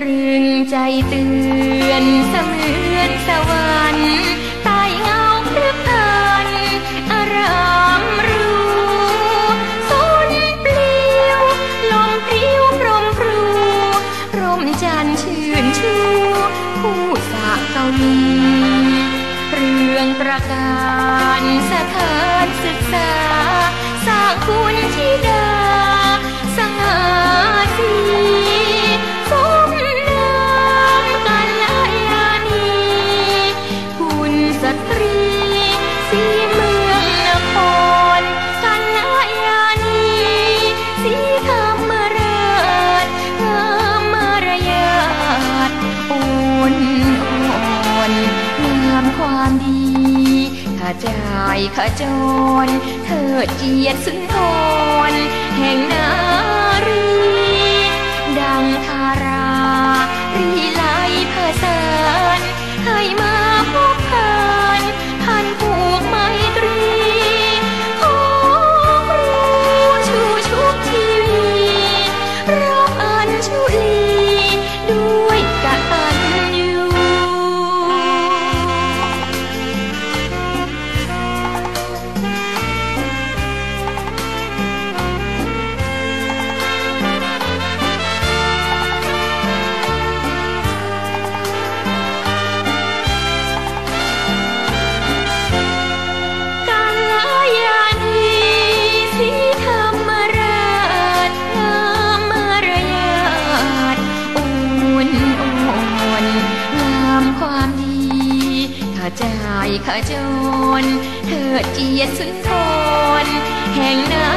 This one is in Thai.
ใจเตือนเสมือนสวรรค์ใต้เงาพฤกพันอารามรู้สนปลิวลมพริ้วพรมพรูรมจันชื่นชูผู้สาเกาหลีเรื่องประการสถานศึกษา ณีข้าจายข้าจรเธอเจียดสุนทรแห่งนา จายข้าจรเธอเจียรสุนทรแห่งนา